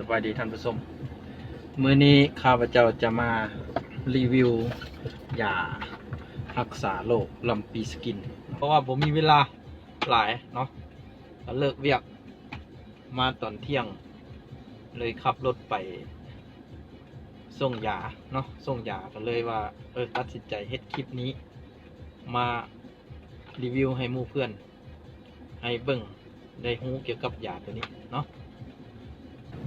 สวัสดีท่านผู้ชมมื้อนี้ข้าพเจ้าจะมารีวิวยารักษาโรคลำปีสกิน เพราะว่าผมมีเวลาหลายเนาะเลิกเวียกมาตอนเที่ยง เลยขับรถไป ส่งยาเนาะส่งยาก็เลยว่าเออตัดสินใจเฮ็ดคลิปนี้ มารีวิวให้มู่เพื่อน ให้เบิ่งได้รู้เกี่ยวกับยาตัวนี้เนาะ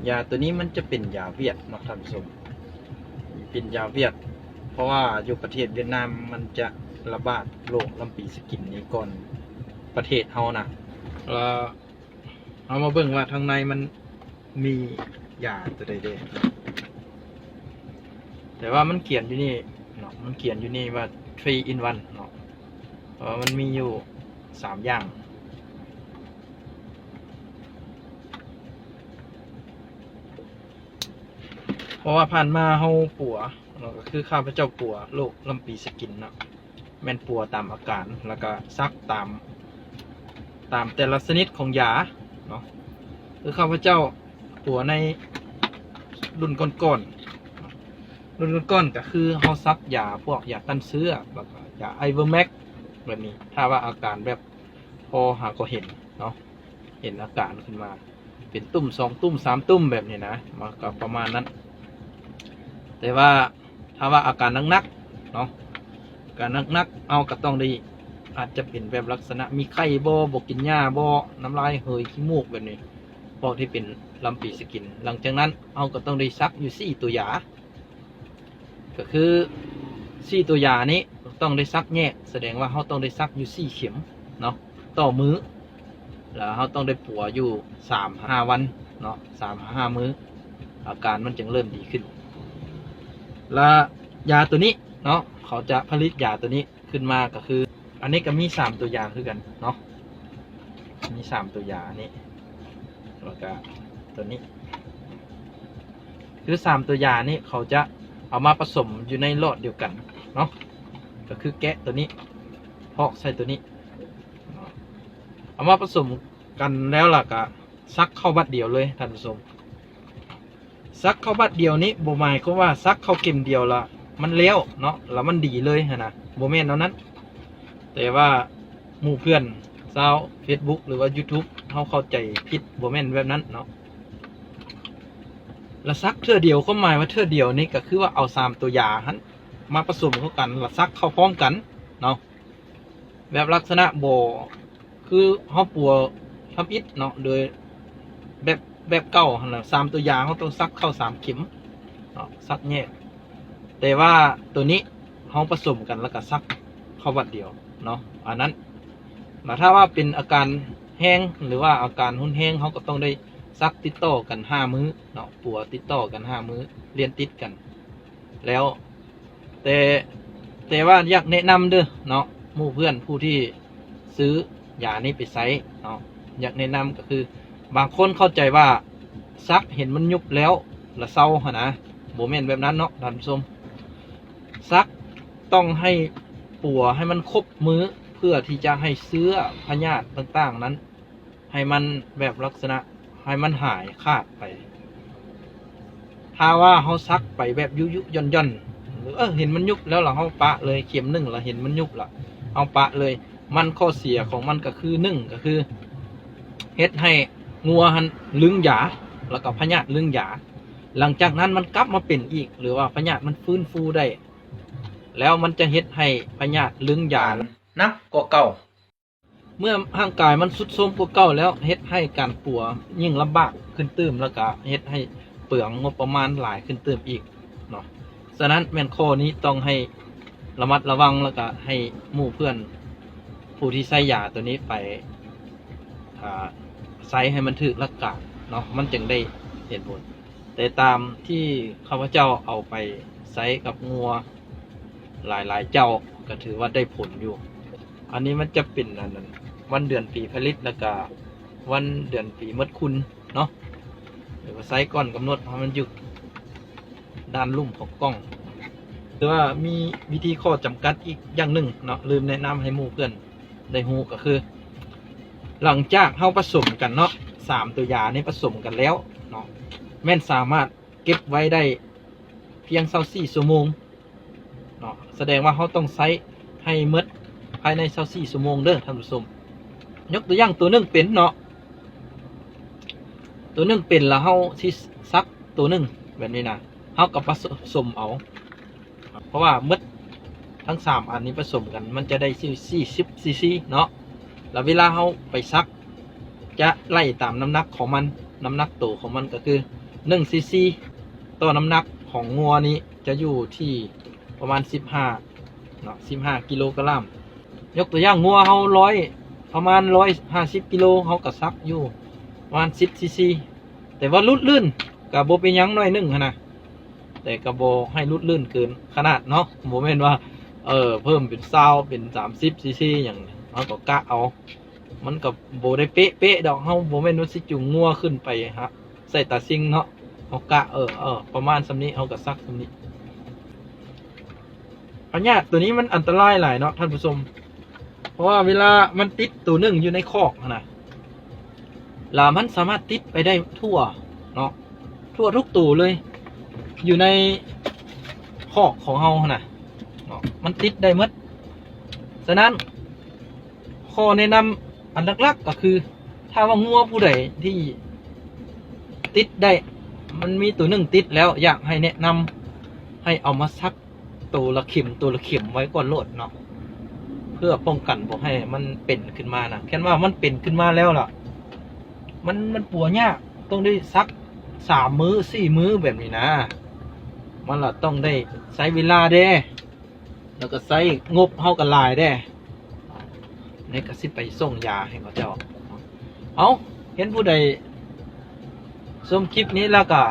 ยาตัวนี้มันจะเป็นยาเวียดนะท่านผู้ชมเป็นยาเวียด เพราะว่าอยู่ประเทศเวียดนามมันจะระบาดโรคลำปีสกินนี้ก่อนประเทศเฮานะแล้วเอามาเบิ่งว่าทางในมันมียาตัวใดเด้แต่ว่ามันเขียนอยู่นี่เนาะมันเขียนอยู่นี่ว่า3 in 1เนาะเพราะมันมีอยู่สามอย่าง ราะว่าผ่านมาเฮาปัวเนาก็คือข้าพเจ้าปัวโรคลำปีสกินเนาะแม่นปัวตามอาการแล้วก็ซักตาม ตามแต่ละชนิดของยาเนาะคือข้าพเจ้าปัวในรุ่นก้อนๆรุ่นก้อนๆก็คือเฮาซักยาพวกยากันเสื้อแล้วก็ยาไอเวอร์แม็กแบบนี้ถ้าว่าอาการแบบพอหาก็เห็นเนาะเห็นอาการขึ้นมา เป็นตุ่มสองตุ่มสามตุ่มแบบนี้นะมาก็ประมาณนั้น แต่ว่าถ้าว่าอาการนักๆเนาะอาการนักๆเอาก็ต้องได้อาจจะเป็นแบบลักษณะมีไข้บ่บกินหญ้าบ่น้ำลายเฮยขี้มูกแบบนี้พวกที่เป็นลำปีสกิน หลังจากนั้นเอาก็ต้องได้ซักอยู่สี่ตัวยา ก็คือสี่ตัวยานี้ต้องได้ซักแยกแสดงว่าเขาต้องได้ซักอยู่สี่เข็มเนาะต่อมือ้อแล้วเขาต้องได้ปัวอยู่สามห้าวันเนาะสามห้ามื้ออาการมันจึงเริ่มดีขึ้น และยาตัวนี้เนาะเขาจะผลิตยาตัวนี้ขึ้นมาก็คือ อันนี้ก็มีสามตัวยาคือกันเนาะมีสามตัวยาอันนี้แล้วก็ตัวนี้ คือสามตัวยานี้เขาจะเอามาผสมอยู่ในหลอดเดียวกันเนาะก็คือแกะตัวนี้พอกใส่ตัวนี้เนาะเอามาผสมกันแล้วล่ะก็ซักเข้าบัดเดียวเลยท่านผู้ชม ซักเข้าบัดเดียวนี้โบหมายก็ว่าซักเข้าเข็มเดียวละมันเลี้ยวเนาะแล้วมันดีเลยฮะนะโบแมนเท่านั้น แต่ว่าหมู่เพื่อนชาว Facebook หรือว่า YouTube เขาเข้าใจผิดโบแมนแบบนั้นเนาะแล้วซักเทื่อเดียวก็หมายว่าเทื่อเดียวนี่ก็คือว่าเอาสามตัวยาหันมาผสมเข้ากันแล้วซักเข้าพร้อมกันเนาะแบบลักษณะโบคือเขาปัวทำอิฐเนาะโดยแบบ แบบเก่าหนน่ะสามตัวยาเขาต้องซักเข้าสามเข็มเนาะซักแยกแต่ว่าตัวนี้เขาผสมกันแล้วก็ซักเข้าวัดเดียวเนาะอันนั้นแต่ถ้าว่าเป็นอาการแห้งหรือว่าอาการหุ่นแห้งเขาก็ต้องได้ซักติดต่อกันห้ามื้อเนาะปัวติดต่อกันห้ามื้อเรียนติดกัน แล้วแต่แต่ว่าอยากแนะนำเด้อเนาะมู่เพื่อนผู้ที่ซื้อยานี้ไปใช้เนาะอยากแนะนำก็คือ บางคนเข้าใจว่าซักเห็นมันยุบแล้วละเศร้าหนะโบเมนแบบนั้นเนาะท่านผู้ชมซักต้องให้ปัวให้มันครบมือเพื่อที่จะให้เสื้อพยาธิต่างๆนั้น ให้มันแบบลักษณะให้มันหายขาดไป ถ้าว่าเขาซักไปแบบยุยุย่อนย่อนๆหรือเออเห็นมันยุบแล้วเราเขาปะเลยเข็มหนึ่งเราเห็นมันยุบละเอาปะเลย มันข้อเสียของมันก็คือหนึ่งก็คือเฮ็ดให้ งัวหันลึงหยา แล้วก็พญาติลึงหยา หลังจากนั้นมันกลับมาเป็นอีก หรือว่าพญาติมันฟื้นฟูได้ แล้วมันจะเฮ็ดให้พญาติลึงหยานักกว่าเก่า เมื่อร่างกายมันสุดโทรมกว่าเก่าแล้วเฮ็ดให้การปัวยิ่งลำบากขึ้นเติมแล้วก็เฮ็ดให้เปลืองงบประมาณหลายขึ้นเติมอีกเนาะฉะนั้นแมนข้อนี้ต้องให้ระมัดระวังแล้วก็ให้หมู่เพื่อนผู้ที่ใช้ยาตัวนี้ไปอ่า ไซส์ให้มันถึกลักกาเนาะมันจึงได้เห็นผล แต่ตามที่ข้าพเจ้าเอาไปไซส์กับงัว หลายๆเจ้าก็ถือว่าได้ผลอยู่ อันนี้มันจะเป็นอันนั้นวันเดือนปีผลิตแล้วก็วันเดือนปีมดคุณเนาะหรือว่าไซส์ก่อนกำหนดให้มันอยู่ด้านลุ่มของกล้องหรือว่ามีวิธีข้อจำกัดอีกอย่างหนึ่งเนาะลืมแนะนำให้หมู่เพื่อนได้ฮู้ก็คือ หลังจากเข้าผสมกันเนาะสามตัวยานี่ผสมกันแล้วเนาะแม่นสามารถเก็บไว้ได้เพียง24ชั่วโมงเนาะแสดงว่าเขาต้องใช้ให้มดภายใน24ชั่วโมงเด้อท่านผู้ชมยกตัวอย่างตัวนึงเป็นเนาะตัวนึงเป็นแล้วเฮาสิซักตัวนึงแบบนี้นะเฮากับผสมเอา เพราะว่ามดทั้งสามอันนี้ผสมกันมันจะได้40ซีซีเนาะ แล้วเวลาเฮาไปซัก จะไล่ตามน้ำหนักของมัน น้ำหนักตัวของมันก็คือ1ซีซีต่อน้ำหนักของงัวนี้จะอยู่ที่ประมาณ 15เนาะ15 กิโลกรัมยกตัวอย่างงัวเฮาร้อยประมาณ 150 กิโลเฮาก็ซักอยู่ประมาณ 10ซีซีแต่ว่าลุดลื่นกับโบเป็นยังน้อยหนึ่งนะแต่กับโบให้ลุดลื่นเกินขนาดเนาะโบแม่นว่า เออ เพิ่มเป็น20เป็น30ซีซีอย่าง เฮาก็กะเอา มันกับโบได้เป๊ะเป๊ะๆดอกเฮาโบแม่นว่าสิจุงงัวขึ้นไปฮะใส่ตาซิงเนาะเฮากะเออเออประมาณสำนี้เฮาก็ซักสำนี้พญาติตัวนี้มันอันตรายหลายเนาะท่านผู้ชม เพราะว่าเวลามันติดตัวหนึ่งอยู่ในคอกนะลามันสามารถติดไปได้ทั่วเนาะทั่วทุกตัวเลย อยู่ในคอกของเฮานะเนาะมันติดได้หมดฉะนั้น ข้อแนะนำอันหลักๆก็คือ ถ้าว่างัวผู้ใดที่ติดได้ มันมีตัวหนึ่งติดแล้วอยากให้แนะนำให้เอามาซักตัวละเข็มตัวละเข็มไว้ก่อนโหลดเนาะเพื่อป้องกันบอกให้มันเป็นขึ้นมานะแค่ว่ามันเป็นขึ้นมาแล้วล่ะ มันมันปัวยากต้องได้ซักสามมือ้อสี่มื้อแบบนี้นะ มันล่ะต้องได้ใช้เวลาเด้ แล้วก็ใช้งบเฮากันลายเด้ ในกระสิไปส่งยาให้เขาเจ้า เอาเห็นผู้ใดชมคลิปนี้แล้วก็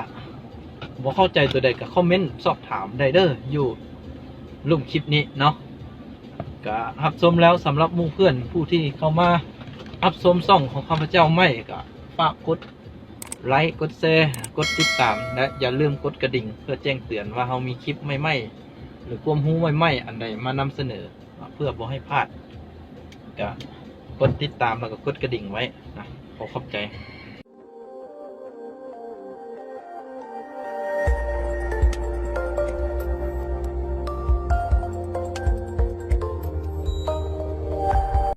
บ่เข้าใจตัวใดก็คอมเมนต์สอบถามได้เด้ออยู่รูปคลิปนี้เนาะก็รับชมแล้วสำหรับมู่เพื่อนผู้ที่เข้ามารับชมซ่องของข้าพเจ้าไม่ก็ฝากกดไลค์กดแชร์กดติดตามและอย่าลืมกดกระดิ่ง เพื่อแจ้งเตือนว่าเรามีคลิปใหม่ๆหรือความรู้ใหม่ๆอันใดมานำเสนอ เพื่อบ่ให้พลาด ก็กดติดตามแล้วก็กดกระดิ่งไว้นะขอขอบใจ